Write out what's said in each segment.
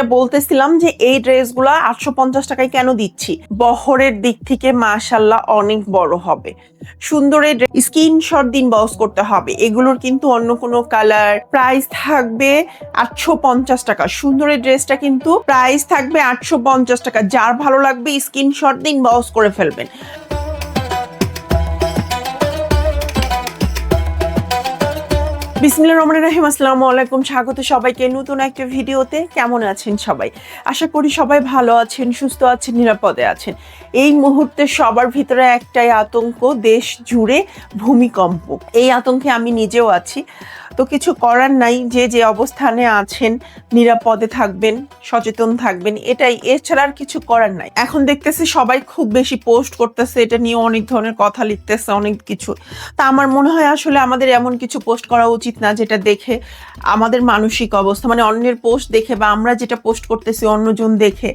যেটা বলতেছিলাম যে এই ড্রেসগুলো আটশো পঞ্চাশ টাকায় কেন দিচ্ছি? বহরের দিক থেকে মাশাল্লাহ অনেক বড় হবে। সুন্দর স্ক্রিনশট দিন বস করতে হবে। এগুলোর কিন্তু অন্য কোনো কালার প্রাইস থাকবে আটশো পঞ্চাশ টাকা। সুন্দরের ড্রেসটা কিন্তু প্রাইস থাকবে আটশো পঞ্চাশ টাকা। যার ভালো লাগবে স্ক্রিনশট দিন বস করে ফেলবেন। বিসমিল্লা রহমান রাহিম, আসসালামু আলাইকুম। স্বাগত সবাইকে নতুন একটা ভিডিওতে। কেমন আছেন সবাই? আশা করি সবাই ভালো আছেন, সুস্থ আছেন, নিরাপদে আছেন। এই মুহূর্তে সবার ভিতরে একটাই আতঙ্ক, দেশ জুড়ে ভূমিকম্প। এই আতঙ্কে আমি নিজেও আছি। তো কিছু করার নাই, যে যে অবস্থানে আছেন, নিরাপদে থাকবেন, সচেতন থাকবেন, এটাই। এছাড়া আর কিছু করার নাই। এখন দেখতেছি সবাই খুব বেশি পোস্ট করতেছে, এটা নিয়ে অনেক ধরনের কথা লিখতেছে, অনেক কিছু। তা আমার মনে হয় আসলে আমাদের এমন কিছু পোস্ট করা উচিত না, যেটা দেখে আমাদের মানসিক অবস্থা মানে অন্যের পোস্ট দেখে বা আমরা যেটা পোস্ট করতেছি অন্যজন দেখে,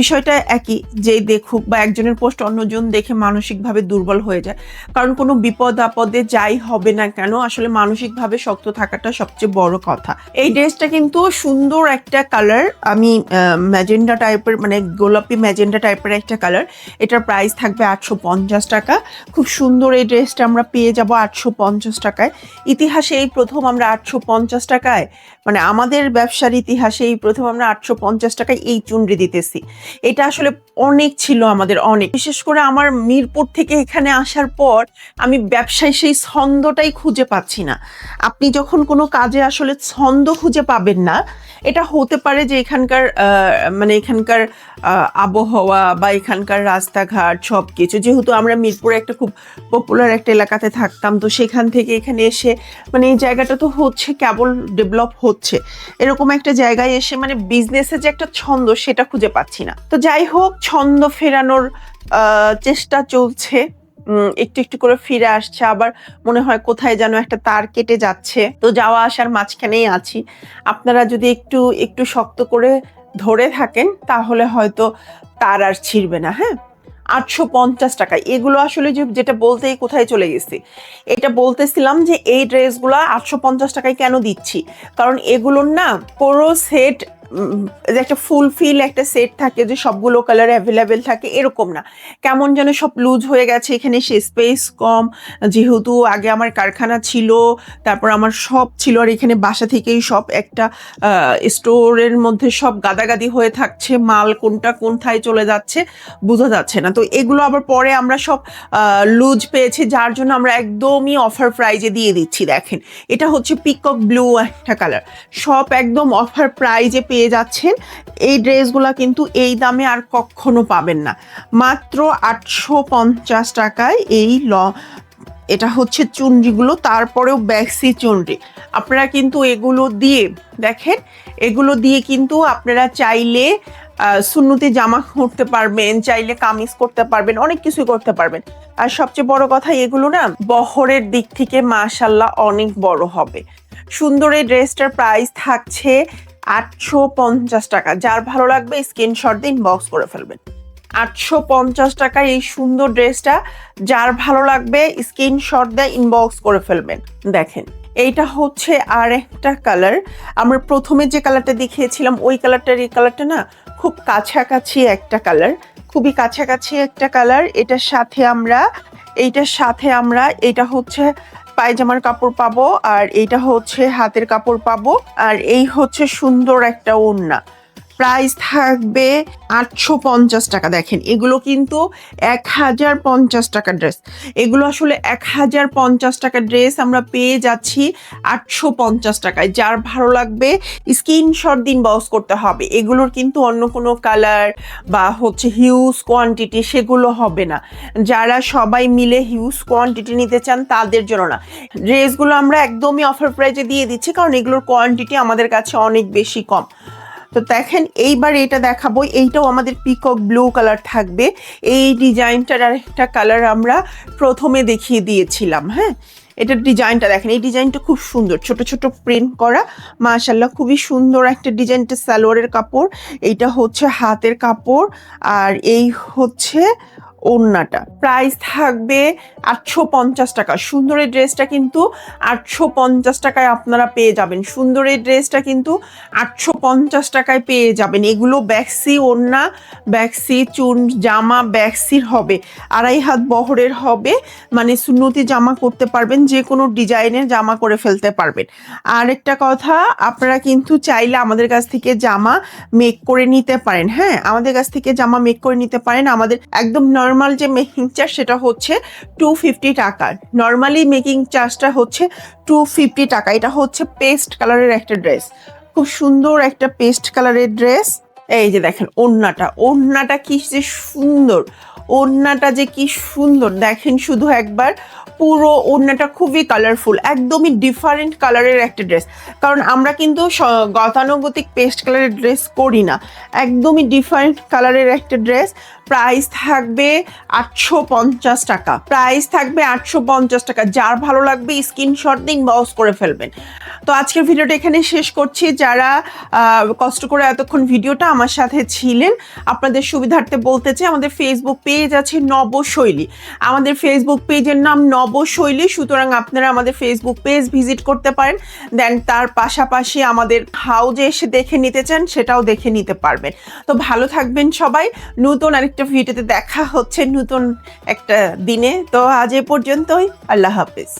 বিষয়টা একই যেই দেখুক বা একজনের পোস্ট অন্যজন দেখে মানসিকভাবে দুর্বল হয়ে যায়। কারণ কোনো বিপদ আপদে যাই হবে না কেন, আসলে মানসিকভাবে শক্ত থাকাটা সবচেয়ে বড় কথা। এই ড্রেসটা কিন্তু সুন্দর একটা কালার আমি ম্যাজেন্ডা টাইপের মানে গোলাপি ম্যাজেন্ডা টাইপের একটা কালার এটার প্রাইস থাকবে আটশো পঞ্চাশ টাকা। খুব সুন্দর এই ড্রেসটা আমরা পেয়ে যাব আটশো পঞ্চাশ টাকায়। ইতিহাসে এই প্রথম আমরা আটশো পঞ্চাশ টাকায় মানে আমাদের ব্যবসার ইতিহাসে এই প্রথম আমরা আটশো পঞ্চাশ টাকায় এই চুনরি দিতেছি। এটা আসলে অনেক ছিল আমাদের অনেক। বিশেষ করে আমার মিরপুর থেকে এখানে আসার পর, আমি ব্যবসায় সেই ছন্দটাই খুঁজে পাচ্ছি না। আপনি যখন কোনো কাজে আসলে ছন্দ খুঁজে পাবেন না, এটা হতে পারে যে এখানকার মানে এখানকার আবহাওয়া বা এখানকার রাস্তাঘাট সব কিছু যেহেতু আমরা মিরপুরে একটা খুব পপুলার একটা এলাকাতে থাকতাম, তো সেখান থেকে এখানে এসে মানে এই জায়গাটা তো হচ্ছে, কেবল ডেভেলপ হচ্ছে। এরকম একটা জায়গায় এসে মানে বিজনেসের যে একটা ছন্দ, সেটা খুঁজে পাচ্ছি না। তো যাই হোক, ছন্দ ফেরানোর চেষ্টা চলছে। একটু একটু করে ফিরে আসছে, আবার মনে হয় কোথায় যেন একটা তার কেটে যাচ্ছে। তো যাওয়া আসার মাঝখানেই আছি। আপনারা যদি একটু একটু শক্ত করে ধরে থাকেন, তাহলে হয়তো তার আর ছিঁড়বে না হ্যাঁ? আটশো পঞ্চাশ টাকা। এগুলো আসলে যে, যেটা বলতেই কোথায় চলে গেছি। এটা বলতেছিলাম যে, এই ড্রেসগুলো আটশো পঞ্চাশ টাকায় কেন দিচ্ছি? কারণ এগুলোর না পুরো সেট যে একটা ফুল ফিল একটা সেট থাকে যে সবগুলো কালার অ্যাভেলেবেল থাকে, এরকম না। কেমন যেন সব লুজ হয়ে গেছে, এখানে সে স্পেস কম। যেহেতু আগে আমার কারখানা ছিল, তারপর আমার সব ছিল, আর এখানে বাসা থেকেই সব একটা স্টোরের মধ্যে সব গাদাগাদি হয়ে থাকছে, মাল কোনটা কোনথায় চলে যাচ্ছে, বোঝা যাচ্ছে না। তো এগুলো আবার পরে আমরা সব লুজ পেয়েছি, যার জন্য আমরা একদমই অফার প্রাইজে দিয়ে দিচ্ছি, দেখেন। এটা হচ্ছে পিকক ব্লু একটা কালার সব একদম অফার প্রাইজে পেয়ে যাচ্ছেন। এই ড্রেসগুলো কিন্তু এই দামে আর কখনো পাবেন না। মাত্র আটশো পঞ্চাশ টাকায় এই ল, এটা হচ্ছে চুনরিগুলো, তারপরেও ব্যাক্সি চুনরি। আপনারা কিন্তু এগুলো দিয়ে, দেখেন, এগুলো দিয়ে কিন্তু আপনারা চাইলে সুন্নতি জামা করতে পারবেন, চাইলে কামিজ করতে পারবেন, অনেক কিছু করতে পারবেন। আর সবচেয়ে বড় কথা, এগুলো না বহরের দিক থেকে মাশাল্লাহ অনেক বড় হবে। সুন্দর এই ড্রেসটার প্রাইস থাকছে আটশো পঞ্চাশ টাকা। যার ভালো লাগবে স্ক্রিনশট দিন বক্স করে ফেলবেন। আটশো পঞ্চাশ টাকায় এই সুন্দর ড্রেসটা, যার ভালো লাগবে স্ক্রিনশট দিয়ে ইনবক্স করে ফেলবেন। দেখেন, এইটা হচ্ছে আর একটা কালার আমরা প্রথমে যে কালারটা দেখিয়েছিলাম, ওই কালারটার এই কালারটা না, খুব কাছাকাছি একটা কালার খুবই কাছাকাছি একটা কালার এটার সাথে আমরা, এইটার সাথে আমরা, এটা হচ্ছে পায়জামার কাপড় পাবো, আর এইটা হচ্ছে হাতের কাপড় পাবো, আর এই হচ্ছে সুন্দর একটা ওড়না। প্রাইস থাকবে আটশো পঞ্চাশ টাকা। দেখেন, এগুলো কিন্তু এক হাজার পঞ্চাশ টাকা ড্রেস। এগুলো আসলে এক হাজার পঞ্চাশ টাকা ড্রেস আমরা পেয়ে যাচ্ছি আটশো পঞ্চাশ টাকায়। যার ভালো লাগবে, স্ক্রিনশট দিন বস করতে হবে। এগুলোর কিন্তু অন্য কোনো কালার বা হচ্ছে হিউজ কোয়ান্টিটি সেগুলো হবে না। যারা সবাই মিলে হিউজ কোয়ান্টিটি নিতে চান, তাদের জন্য না। ড্রেসগুলো আমরা একদমই অফার প্রাইজে দিয়ে দিচ্ছি, কারণ এগুলোর কোয়ান্টিটি আমাদের কাছে অনেক বেশি কম। তো দেখেন, এইবার এটা দেখাবো। এইটাও আমাদের পিকক ব্লু কালার থাকবে। এই ডিজাইনটার আরেকটা কালার আমরা প্রথমে দেখিয়ে দিয়েছিলাম হ্যাঁ? এটার ডিজাইনটা দেখেন, এই ডিজাইনটা খুব সুন্দর। ছোট ছোট প্রিন্ট করা। মাশাল্লাহ খুবই সুন্দর একটা ডিজাইনটা সালোয়ারের কাপড়। এইটা হচ্ছে হাতের কাপড়। আর এই হচ্ছে ওড়নাটা। প্রাইস থাকবে আটশো পঞ্চাশ টাকা। সুন্দরের ড্রেসটা কিন্তু আটশো পঞ্চাশ টাকায় আপনারা পেয়ে যাবেন। সুন্দরের ড্রেসটা কিন্তু আটশো পঞ্চাশ টাকায় পেয়ে যাবেন। এগুলো ব্যাক্সি ওড়না, ব্যাক্সি চুন জামা, ব্যাক্সির হবে। আড়াই হাত বহরের হবে। মানে সুন্নতি জামা করতে পারবেন যে কোনো ডিজাইনের জামা করে ফেলতে পারবেন। আর একটা কথা, আপনারা কিন্তু চাইলে আমাদের কাছ থেকে জামা মেক করে নিতে পারেন। হ্যাঁ আমাদের কাছ থেকে জামা মেক করে নিতে পারেন। আমাদের একদম নর্মাল যে মেকিং চার্জ সেটা হচ্ছে টু ফিফটি টাকা। নর্মালি মেকিং চার্জটা হচ্ছে টু ফিফটি টাকা। এটা হচ্ছে পেস্ট কালারের একটা ড্রেস খুব সুন্দর একটা পেস্ট কালারের ড্রেস এই যে দেখেন, ওড়নাটা। ওড়নাটা কি যে সুন্দর। ওড়নাটা যে কি সুন্দর। দেখেন শুধু একবার, পুরো ওড়নাটা খুবই কালারফুল একদমই ডিফারেন্ট কালারের একটা ড্রেস কারণ আমরা কিন্তু গতানুগতিক পেস্ট কালারের ড্রেস করি না। একদমই ডিফারেন্ট কালারের একটা ড্রেস প্রাইস থাকবে আটশো পঞ্চাশ টাকা। প্রাইস থাকবে আটশো পঞ্চাশ টাকা। যার ভালো লাগবে স্ক্রিনশট দিন বস করে ফেলবেন। তো আজকের ভিডিওটা এখানে শেষ করছি। যারা কষ্ট করে এতক্ষণ ভিডিওটা আমার সাথে ছিলেন, আপনাদের সুবিধার্থে বলতে চাই, আমাদের ফেসবুক পেজ আছে নবশৈলী। আমাদের ফেসবুক পেজের নাম নবশৈলী। সুতরাং আপনারা আমাদের ফেসবুক পেজ ভিজিট করতে পারেন। দেন তার পাশাপাশি আমাদের হাউজে এসে দেখে নিতে চান, সেটাও দেখে নিতে পারবেন। তো ভালো থাকবেন সবাই। নতুন আরেকটা ভিডিওতে দেখা হচ্ছে নতুন একটা দিনে। তো আজ এ পর্যন্তই আল্লাহ হাফিজ।